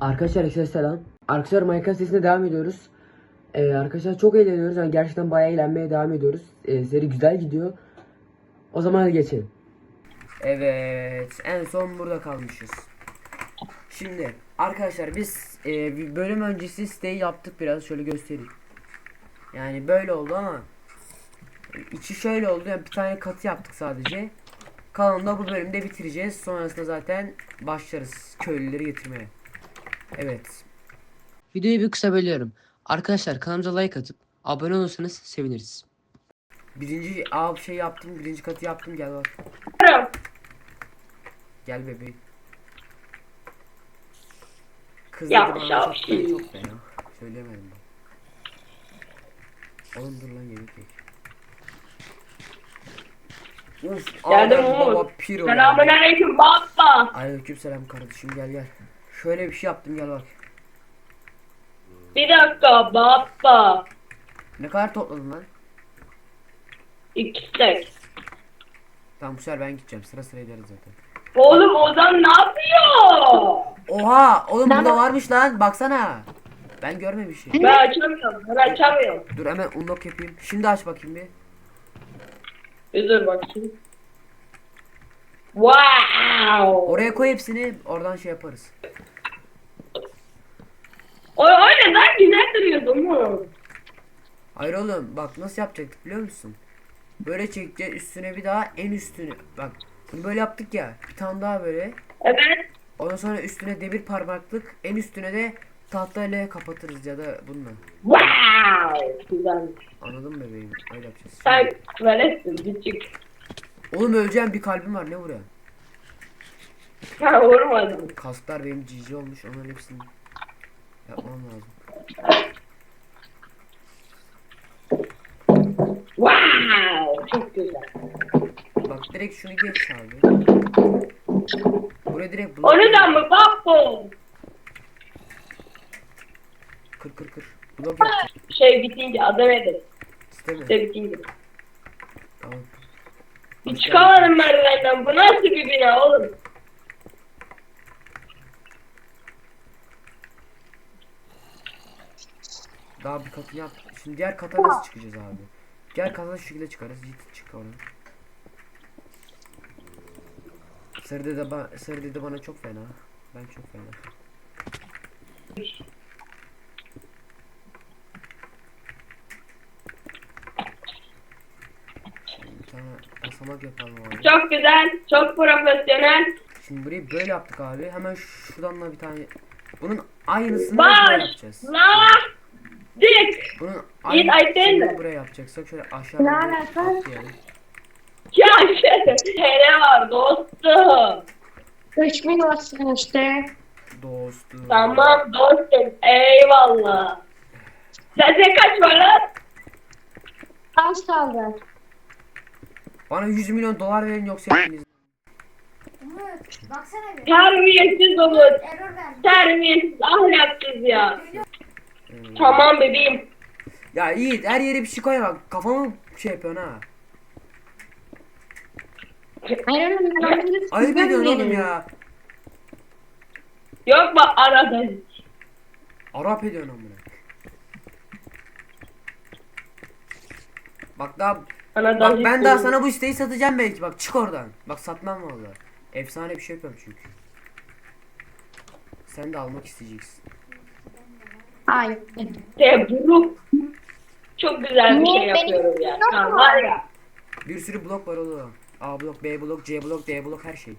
Arkadaşlar herkese selam. Arkadaşlar Minecraft sesine devam ediyoruz. Ee, arkadaşlar çok eğleniyoruz. Yani gerçekten bayağı eğlenmeye devam ediyoruz. Ee, seri güzel gidiyor. O zaman hadi geçelim. Evet, en son burada kalmışız. Şimdi arkadaşlar biz e, bölüm öncesi siteyi yaptık biraz şöyle göstereyim. Yani böyle oldu ama içi şöyle oldu. Yani bir tane katı yaptık sadece. Kalanını da bu bölümde bitireceğiz. Sonrasında zaten başlarız köylüleri getirmeye. Evet. Videoyu bir kısa bölüyorum. Arkadaşlar kanalımıza like atıp abone olursanız seviniriz. Birinci A şey yaptım, birinci katı yaptım gel bak. Gel bebeğim. Kız Ya, dedi bana ya, çok şey. ben çok fena. Söylemedim ben. Oğlum dur lan yemek ye. Uf, Geldim Adem baba piro. Selamun aleyküm baba. Aleykümselam kardeşim gel gel. Şöyle bir şey yaptım gel bak. Bir dakika baba. Ne kadar topladın lan? İki tek. Tamam bu sefer ben gideceğim. Sıra sıra gideriz zaten. Oğlum Ozan ne yapıyor? Oha! Oğlum burada varmış lan. Baksana. Ben görmemişim. Ben açamıyorum. Ben açamıyorum. Dur hemen unlock yapayım. Şimdi aç bakayım bir. Bir dur bakayım. Wow. Oraya koy hepsini. Oradan şey yaparız. O öyle daha güzel duruyordu mu? Hayır oğlum bak nasıl yapacaktık biliyor musun? Böyle çekeceğiz üstüne bir daha en üstüne. Bak bunu böyle yaptık ya. Bir tane daha böyle. Evet. Ondan sonra üstüne demir parmaklık. En üstüne de tahtayla kapatırız ya da bununla. Wow. Güzel. Anladın mı bebeğim? Öyle yapacağız. Sen veletsin küçük. Oğlum öleceğim bir kalbim var ne vuruyor? Ha vurmadım. Kasklar benim cici olmuş onların hepsini yapmam lazım. Wow. Çok güzel. Bak direkt şunu geç abi. Buraya direkt blok Onu da mı baba? kır kır kır. Blok yap. Şey bitince adı nedir? İsteme. Şey bitince. Tamam. Bir çıkamadım merdivenden. Bu nasıl bir bina oğlum? Daha bir katı yap. Şimdi diğer kata nasıl çıkacağız abi? Diğer kata şu şekilde çıkarız. Git çık oradan. Sarı dede, ba Sarı dede bana çok fena. Ben çok fena. Şimdi bir tane basamak yapalım abi. Çok güzel, çok profesyonel. Şimdi burayı böyle yaptık abi. Hemen şuradan da bir tane bunun aynısını Baş, buraya yapacağız. la, dik. Bunun aynısını buraya yapacaksak şöyle aşağı Ne doğru atlayalım. Ya hele var dostum. 3000 olsun işte. Dostum. Tamam dostum, eyvallah. Sence kaç var lan? Az kaldı. Bana 100 milyon dolar verin yoksa hepiniz. Umut baksana bir. Terbiyesiz Umut. Error verdi. Terbiyesiz, ahlaksız ya. Ee, Tamam bebeğim. Ya Yiğit her yere bir şey koy bak kafamı şey yapıyorsun ha. Oğlum ben onları Ayıp ediyorsun oğlum ya. Yok bak arada. Arap ediyorsun amına. Bak daha Arada bak ben daha sana bu isteği satacağım belki bak çık oradan. Bak satmam vallahi. Efsane bir şey yapıyorum çünkü. Sen de almak isteyeceksin. Hayır. Tebrik. Çok güzel bir şey Benim yapıyorum ya. yok Ha, mu? var ya. Bir sürü blok var oğlum. A blok, B blok, C blok, D blok her şey.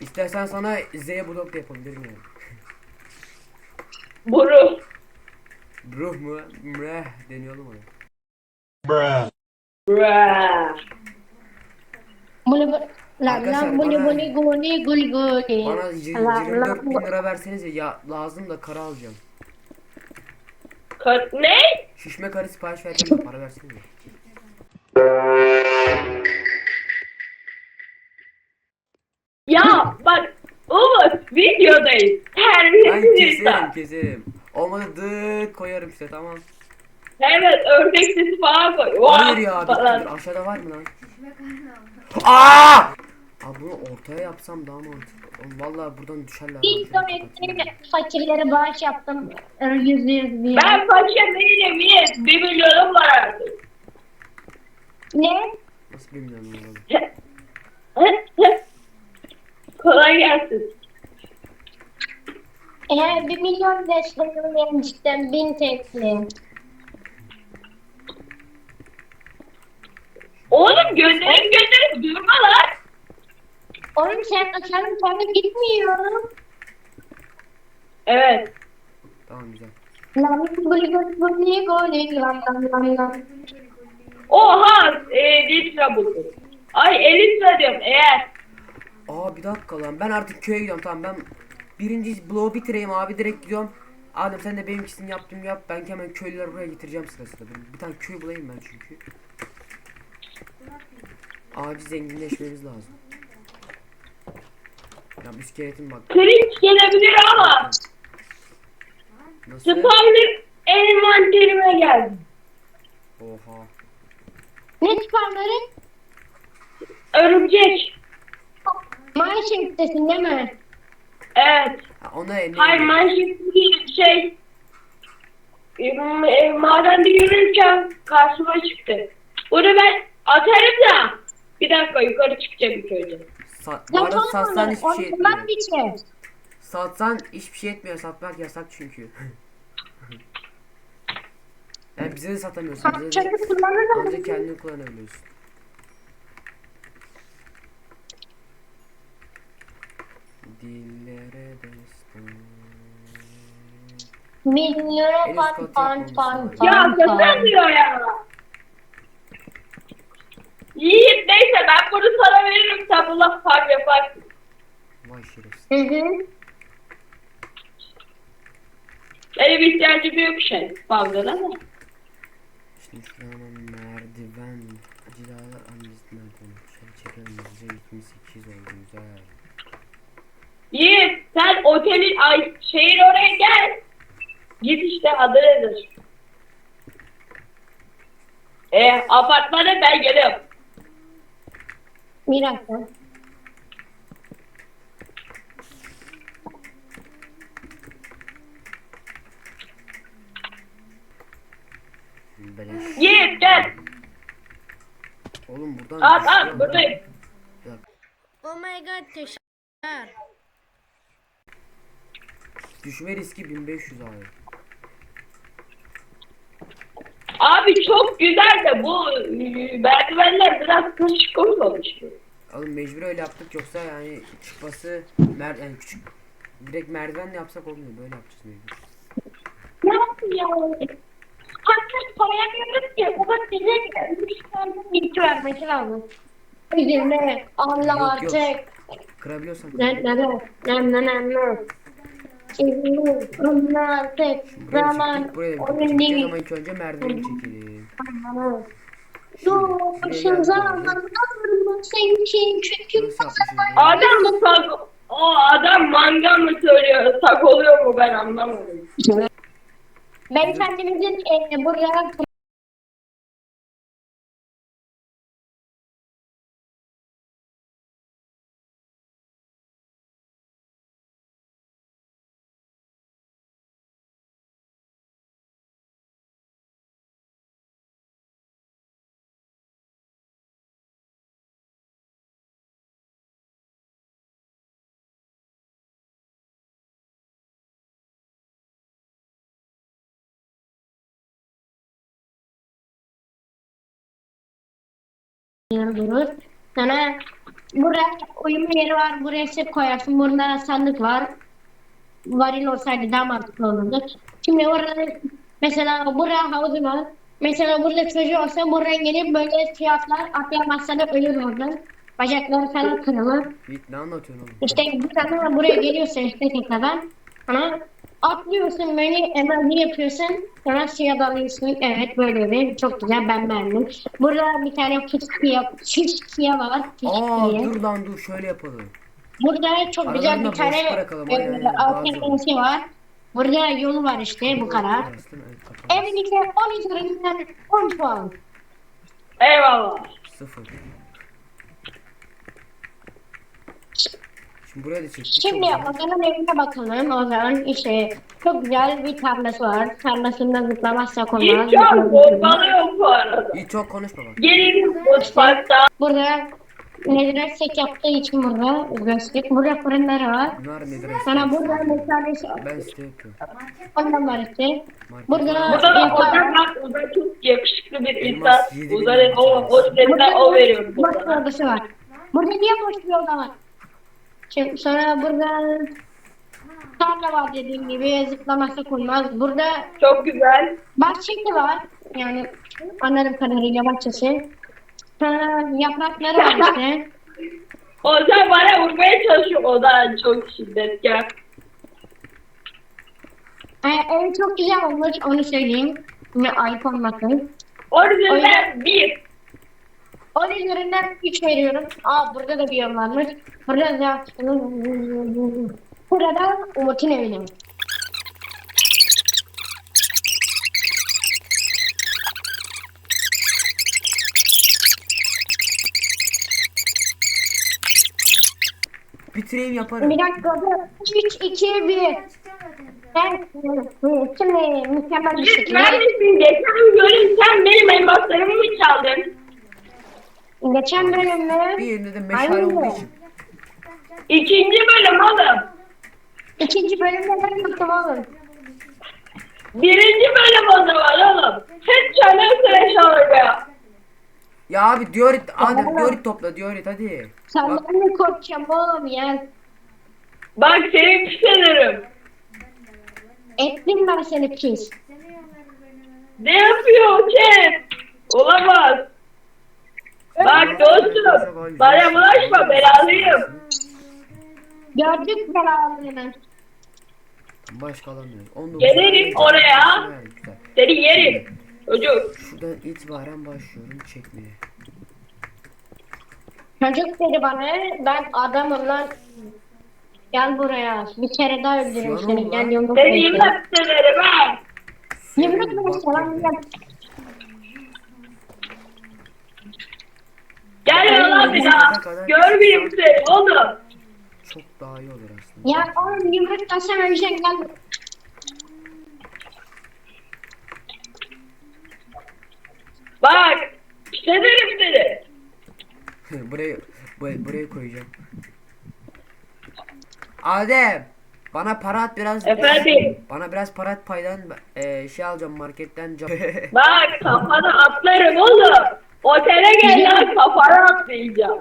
İstersen sana Z blok da yapabilirim yani. Buru. Bruh mu? Mreh deniyor oğlum ona. Bruh. Bunu bu... Lan Arkadaşlar, lan bunu bana- bunu guni gul guni. Bana y- Lan 24 bin lan lira verseniz ya lazım da kara alacağım. Ka- ne? Şişme karı sipariş vereceğim de para versenize. Ya bak Umut videodayız. Ben Terbiyesiz keserim insan. keserim. Olmadı dıt koyarım işte tamam. Evet ördek sesi falan koy. Vah Hayır ya falan. Aşağıda var mı lan? Aa! Abi bunu ortaya yapsam daha mantıklı. Oğlum Vallahi buradan düşerler. Bir Şöyle kapatayım. sonraki fakirlere bağış yaptım. Yüz yüz diye. Ben paşa değilim iyi. Bir milyonum var artık. Ne? Nasıl bilmiyorum oğlum. Kolay gelsin. Eğer bir milyon desteğimi vermiştim bin tekli. Oğlum gönderip gönderip durma lan. Oğlum sen açarım kendi gitmiyor. Evet. Tamam güzel. Lan guli guli guli guli lan lan lan lan. Oha e, litra buldum. Ay elitra diyorum eğer. Aa bir dakika lan ben artık köye gidiyorum tamam ben birinci bloğu bitireyim abi direkt gidiyorum. Adem sen de benimkisini yaptım yap ben hemen köylüleri buraya getireceğim sırasında. Ben bir tane köy bulayım ben çünkü. Acil zenginleşmemiz lazım. Ya bu iskeletin bak. Cringe gelebilir ama Nasıl? spawner envanterime geldi. Oha. Ne çıkarları? Örümcek. Mineshaft'tesin değil mi? Evet. Ha, ona ne? Hayır manşet değil şey. E, madende yürürken karşıma çıktı. Bunu ben atarım da. Bir dakika yukarı çıkacağım ilk önce. Sa bu arada satsan hiçbir şey etmiyor. Ondan bir şey. Satsan hiçbir şey etmiyor. Satmak yasak çünkü. yani bize de satamıyorsun. Bize de Çakı kullanırım. ancak kendini kullanabiliyorsun. Dillere destan. Üst fan katı fan yapmamız fan lazım. Ya satamıyor ya. Yiğit neyse ben bunu sana veririm sen bununla fark yaparsın. Vay şerefsiz. Hı hı. Benim ihtiyacım yok şey. Fazla ama. Şimdi şuradan hemen merdiven. Cilalar analiz merdiven. Şöyle çekelim. Bize 78 oldu güzel. Yiğit sen otelin ay şehir oraya gel. Git işte adı nedir? E, apartmana ben geliyorum. Bir dakika. Beleş. Yiğit gel. Oğlum buradan At at buradayım. Oh my god teşekkürler. Düşme riski 1500 abi. Abi çok güzel de bu e, merdivenler biraz kırışık olmamış mı? Oğlum mecbur öyle yaptık yoksa yani çıkması mer yani küçük direkt merdivenle yapsak olmuyor böyle yapacağız mecbur. Ne yapıyor? Hatta koyamıyoruz ki. Da bize üç tane bilgi vermesi lazım. Üzerine Allah Yok, yok. artık. Kırabiliyorsan Ne ne ne ne ne ne ne. Artık. buraya da Zaman değil. İlk önce merdiveni çekelim. Dur, senin için çünkü yapmışız? Adam mı tak? O adam manga mı söylüyor? Tak oluyor mu ben anlamadım. beyefendimizin e, buraya durur. Sonra buraya uyuma yeri var. Buraya set koyarsın. Burada sandık var. Varil olsaydı daha mantıklı olurdu. Şimdi orada mesela buraya havuzu var. Mesela burada çocuğu olsa buraya gelip böyle fiyatlar atlayamazsa da ölür orada. Bacakları falan kırılır. Ne anlatıyorsun oğlum? İşte bir tane buraya geliyorsun işte tekrardan. Sonra atlıyorsun böyle emerji yapıyorsun. Sonra suya dalıyorsun. Evet böyle bir çok güzel ben beğendim. Burada bir tane fıskiye, fıskiye var. Aa Fıskiye. dur lan dur şöyle yapalım. Burada çok güzel bir tane aynen, aynen, e, daha alt güzel. teknesi var. Burada yolu var işte bu kadar. Burası değil mi? Evet, kapalı. Evlilikte 10 üzerinden 10 puan. Eyvallah. Sıfır. Şimdi buraya da çektik. Şimdi. Ozan'ın evine bakalım. Ozan işte çok güzel bir tarlası var. Tarlasında zıplamazsak olmaz. İlk çok bombalıyor bu arada. İyi çok konuşma bak. Gelin mutfakta. Burada Nedret set yaptığı için burada gösterdik. Burada fırınları var. Bunlar nedir? Sana burada mesela Ben site yapıyorum. ondan var işte. Burada Burada da Ozan bak Ozan çok yakışıklı bir insan. Ozan'ın o, o o veriyorum. boş bir Ozan'a. odası var. Burada niye boş bir oda var? Şimdi sonra burada tarla var dediğim gibi zıplaması olmaz. Burada Çok güzel. bahçe de var. Yani anladığım kadarıyla bahçesi. Sonra yaprakları var işte. Ozan bana vurmaya çalışıyor. Ozan çok şiddetkar. Ee, ev çok güzel olmuş onu söyleyeyim. Yine ayıp olmasın. Üzerinden bir. Onun üzerinden 3 veriyorum. Aa burada da bir yer varmış. Burada da Burada Umut'un evine. Bitireyim yaparım. Bir dakika. 3, 2, 1. Ben şimdi mükemmel bir şekilde Neredesin? Geçen bölüm sen benim elmaslarımı mı çaldın? Geçen bölümde Bir yerinde de meşale Aynen. olduğu için. İkinci bölüm oğlum. ikinci bölümde ben yaptım oğlum. Birinci bölüm o zaman oğlum. Hep çalıyor sıra çalıyor. Ya abi diorit Adem diorit topla diorit hadi. Bak Senden mi korkacağım oğlum ya? Bak seni pis ederim. Ettim ben seni pis. Ne yapıyor Cem? Olamaz. Bak dostum. Bana bulaşma belalıyım. Gördük belalığını. başka alamıyorum. 19 Gelirim oraya. Evet, güzel. Seni yerim. Çocuk. Şuradan itibaren başlıyorum çekmeye. Çocuk dedi bana ben adamım lan. Gel buraya. Bir kere daha öldürürüm an seni. oldu Gel lan. yumruk Seni pis ederim ha. Yumruk bekle bak lan. Gel yola bir daha. Görmeyeyim seni oğlum. Çok daha iyi olur aslında. Ya oğlum yumruk tasam ölecek gel. Bak. Pis ederim seni. burayı buraya, buraya koyacağım. Adem bana para at biraz. Efendim. Bana biraz para at paydan e, şey alacağım marketten. Bak kafana atlarım oğlum. Otele gel lan kafana atlayacağım.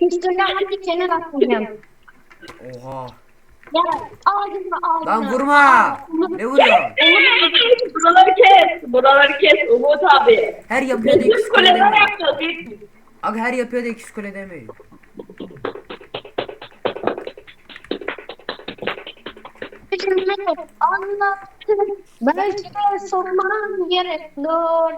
Üstüne hadi seni atlayacağım. Oha. Gel ağzına ağzına. Lan vurma. Ne vuruyor? Buraları kes. Buraları kes Umut abi. Her yapıyor da ikiz kule mi? Abi her yapıyor da ikiz kule. Şimdi anlattım. Belki de sorman gerek dur.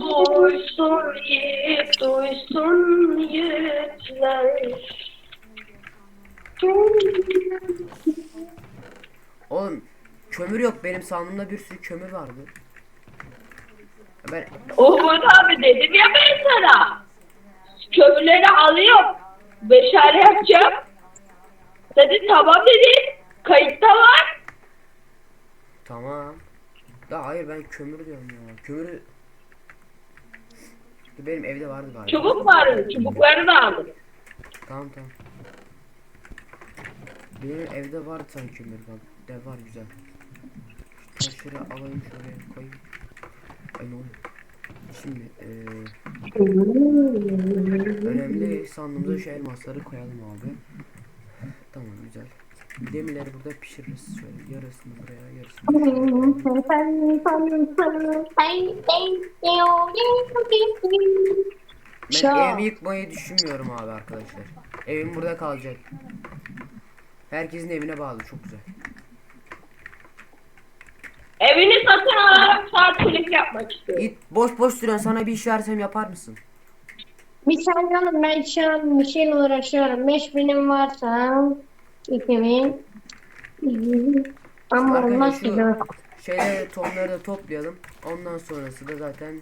Duysun yiğit, duysun yiğitler. Oğlum kömür yok benim sandığımda bir sürü kömür vardı. Ben Umut abi dedim ya ben sana. Kömürleri alıyorum. Beşer yapacağım. Dedi tamam dedi. Kayıtta var. tamam. Da hayır ben kömür diyorum ya. Kömürü benim evde vardı galiba. Çubuk vardı. Çubukları da aldım. Tamam tamam. Benim evde vardı sanki kömür bak. De var güzel. Taşları alayım şuraya koyayım. Ay ne oluyor? Şimdi eee önemli sandığımıza şu elmasları koyalım abi. Tamam güzel. Demirleri burada pişiririz şöyle yarısını buraya yarısını Ben evimi yıkmayı düşünmüyorum abi arkadaşlar. Evim burada kalacak. Herkesin evine bağlı çok güzel. Evini satın alarak saatçilik yapmak istiyorum. Git boş boş duruyorsun sana bir iş versem yapar mısın? Bir saniye oğlum ben şu an bir şeyle uğraşıyorum. 5000'im varsa 2000 ama Arkadaşlar olmaz şu- ki şeyleri tohumları da toplayalım. Ondan sonrası da zaten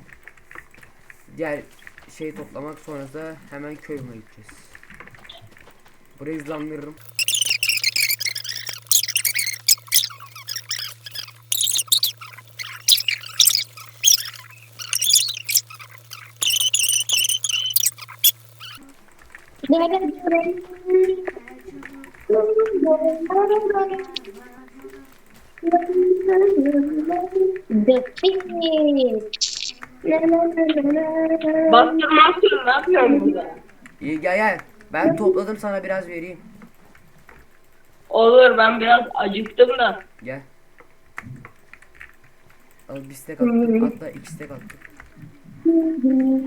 diğer şeyi toplamak sonrası da hemen köyüme gideceğiz. Burayı hızlandırırım. Bastır bastır ne yapıyorsun burada? İyi gel gel. Ben topladım sana biraz vereyim. Olur ben biraz acıktım da. Gel. Al bir stek attım. Hatta iki stek attım.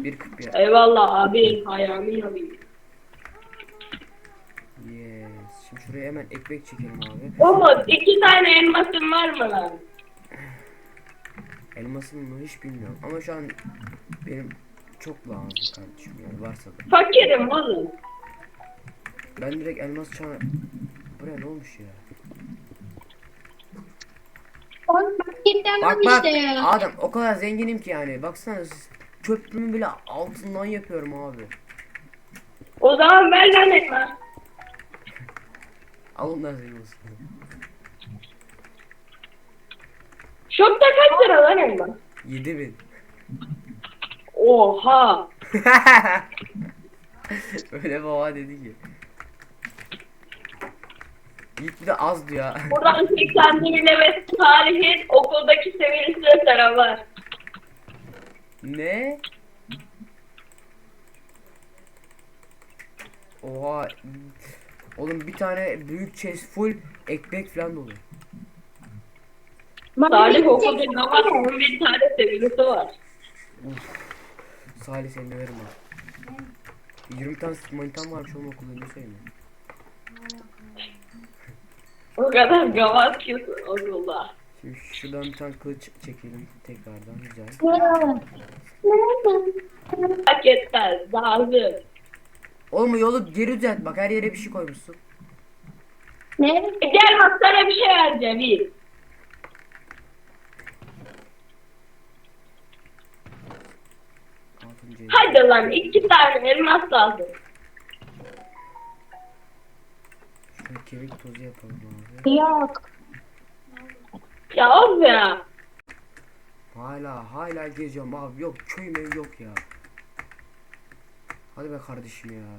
Bir kırk bir. Eyvallah abi ayağımı yalayım. Yes. Şimdi şuraya hemen ekmek çekelim abi. Umut iki tane elmasın var mı lan? Elmasın mı hiç bilmiyorum. Ama şu an benim çok lazım kardeşim yani varsa da. Fakirim oğlum. Ben direkt elmas çana... Buraya ne olmuş ya? Bak bak işte ya. adam o kadar zenginim ki yani. Baksana köprümü bile altından yapıyorum abi. O zaman ver lan elmas. Al ondan elması. Şokta kaç lira lan elmas? 7000. Oha. Öyle baba dedi ki. Yiğit bir de az diyor. Buradan 80 bin ve tarihin okuldaki seviyesine selamlar. ne? Oha. Oğlum bir tane büyük chest full ekmek falan dolu. Salih okulda ne var? 11 tane sevgilisi var. Salih seni döverim ha. 20 tane manitam varmış oğlum okulda ne söyleyeyim. O kadar gavat ki okulda. Şimdi şuradan bir tane kılıç çekelim tekrardan güzel. Hak etmez. Lazım. Oğlum yolu geri düzelt bak her yere bir şey koymuşsun. Ne? E Gel bak sana bir şey vereceğim. iyi. Hadi lan iki tane elmas lazım. Şöyle kemik tozu yapalım abi. Yok. Ya of ya. Hala hala geziyorum abi yok köyüm ev yok ya. Hadi be kardeşim ya.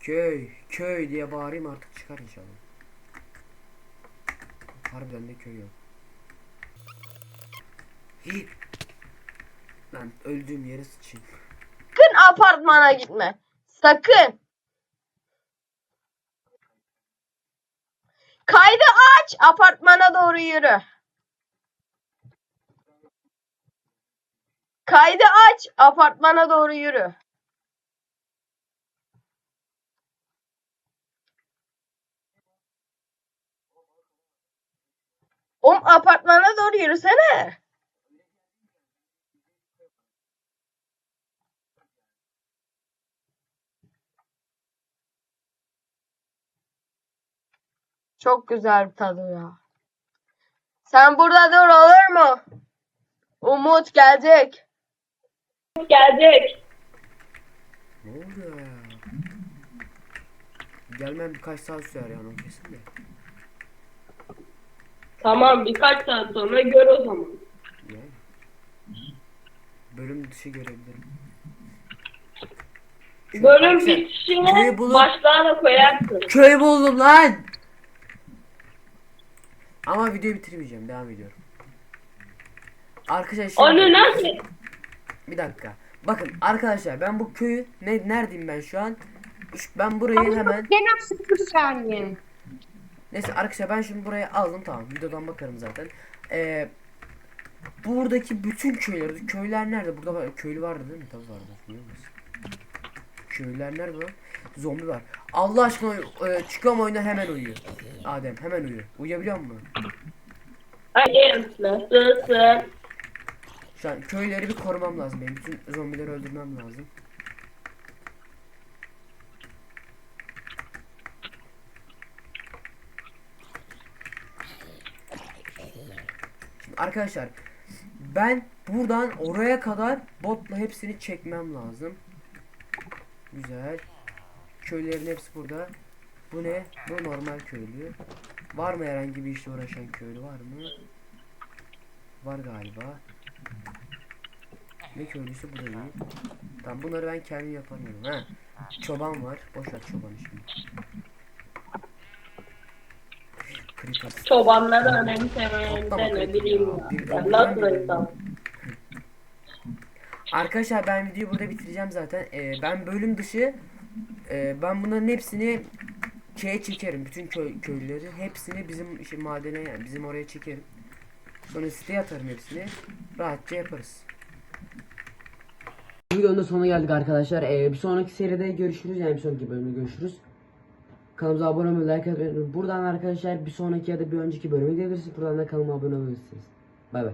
Köy köy diye bağırayım artık çıkar inşallah. Harbiden de köy yok. Hi. Ben öldüğüm yere sıçayım. Sakın apartmana gitme. Sakın. Kaydı aç. Apartmana doğru yürü. Kaydı aç. Apartmana doğru yürü. Oğlum apartmana doğru yürüsene. Çok güzel bir tadı ya. Sen burada dur olur mu? Umut gelecek. Gelecek. Ne oluyor ya? Gelmem birkaç saat sürer yani o kesin de. Tamam birkaç saat sonra gör o zaman. Bölüm dışı görebilirim. Şöyle Bölüm arkadaşlar, bitişine bulup- başlığa koyarsın. Köy buldum lan. Ama videoyu bitirmeyeceğim. Devam ediyorum. Arkadaşlar şimdi- Onu nasıl? bir dakika. Bakın arkadaşlar ben bu köyü ne neredeyim ben şu an? Şu- Ben burayı hemen Gene sıfır saniye. Neyse arkadaşlar ben şimdi burayı aldım tamam. Videodan bakarım zaten. Ee, buradaki bütün köyler, köyler nerede? Burada var, köylü vardı değil mi? Tabii vardı. Biliyor musun? Köylüler nerede lan? Zombi var. Allah aşkına uyu- e, çıkıyorum oyuna hemen uyuyor. Adem hemen uyu. Uyuyabiliyor musun? Hayır nasılsın? Şu an köyleri bir korumam lazım benim. Bütün zombileri öldürmem lazım. Arkadaşlar ben buradan oraya kadar botla hepsini çekmem lazım. Güzel. Köylerin hepsi burada. Bu ne? Bu normal köylü. Var mı herhangi bir işle uğraşan köylü var mı? Var galiba. Ne köylüsü bu da değil. Tamam bunları ben kendim yaparım. Ha. Çoban var. Boş ver çobanı şimdi. Çobanları önemsemeyen de ne bileyim ya. Ben nasıl insan? Arkadaşlar ben videoyu burada bitireceğim zaten. Ee, ben bölüm dışı e, ben bunların hepsini şeye çekerim. Bütün köy, köylüleri hepsini bizim işte madene yani bizim oraya çekerim. Sonra siteye atarım hepsini. Rahatça yaparız. Bu videonun da sonuna geldik arkadaşlar. Ee, bir sonraki seride görüşürüz. Yani bir sonraki bölümde görüşürüz. Kanalımıza abone olmayı, like atmayı. Buradan arkadaşlar bir sonraki ya da bir önceki bölüme gidebilirsiniz. Buradan da kanalıma abone olabilirsiniz. Bay bay.